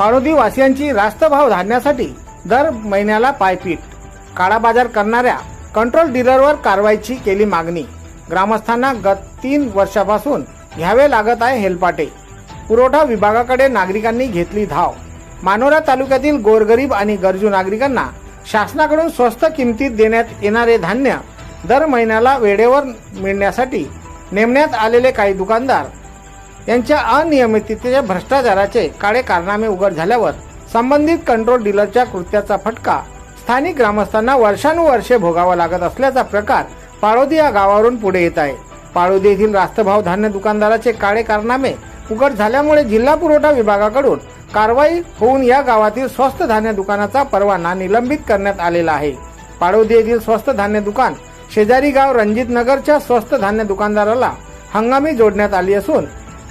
पाळोदी वासियांची रास्त भाव धाडण्यासाठी दर महिन्याला पायपीट. काळा बाजार करणाऱ्या कंट्रोल डीलरवर कारवाईची केली मागणी. ग्रामस्थांना गत तीन वर्षापासून घ्यावे लागत आहे हेलपाटे. पुरवठा विभागाकडे नागरिकांनी घेतली धाव. मानोरा तालुक्यातील गोरगरीब आणि गरजू नागरिकांना शासनाकडून स्वस्त किमतीत देण्यात येणारे धान्य दर महिन्याला वेळेवर मिळण्यासाठी नेमण्यात आलेले काही दुकानदार यांच्या अनियमिततेच्या भ्रष्टाचाराचे काळे कारनामे उघड झाल्यावर संबंधित कंट्रोल डीलरच्या कृत्याचा फटका. स्थानिक ग्रामस्थांना वर्षानुवर्षे भोगावा लागत असल्याचा प्रकार पाळोदी या गावावरून पुढे येत आहे. पाळोदी येथील रास्तभाव धान्य दुकानदाराचे काळे कारनामे उघड झाल्यामुळे जिल्हा पुरवठा विभागाकडून कारवाई होऊन या गावातील स्वस्त धान्य दुकानाचा परवाना निलंबित करण्यात आलेला आहे. पाळोदी येथील स्वस्त धान्य दुकान शेजारी गाव रणजित नगरच्या स्वस्त धान्य दुकानदाराला हंगामी जोडण्यात आली असून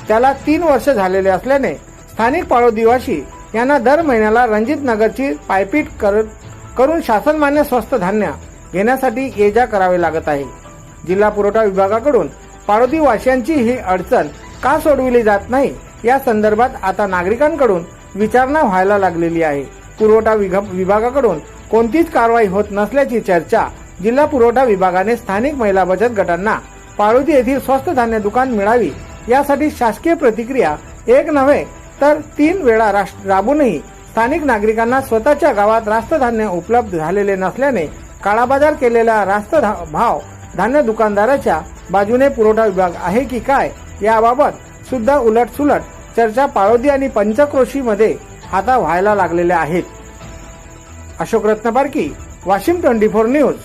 त्याला तीन वर्ष झालेले असल्याने स्थानिक पाळोदिवासी यांना दर महिन्याला रणजित नगरची पायपीट कर, करून शासनमान्य स्वस्त धान्य घेण्यासाठी ये जा करावे लागत आहे. जिल्हा पुरवठा विभागाकडून पाळोदीवासियांची ही अडचण का सोडविली जात नाही या संदर्भात आता नागरिकांकडून विचारणा व्हायला लागलेली आहे. पुरवठा विभागाकडून कोणतीच कारवाई होत नसल्याची चर्चा जिल्हा पुरवठा विभागाने स्थानिक महिला बचत गटांना पाळोदी येथील स्वस्त धान्य दुकान मिळावी यासाठी शासकीय प्रतिक्रिया एक नव्हे तर तीन वेळा राबूनही स्थानिक नागरिकांना स्वतःच्या गावात रास्त धान्य उपलब्ध झालेले नसल्याने काळाबाजार केलेला रास्त धा- भाव धान्य दुकानदाराच्या बाजूने पुरवठा विभाग आहे की काय याबाबत सुद्धा उलटसुलट चर्चा पाळोदी आणि पंचक्रोशी मध्ये आता व्हायला लागलेल्या आहेत. Ashok Ratnaparkhi Washim twenty four news.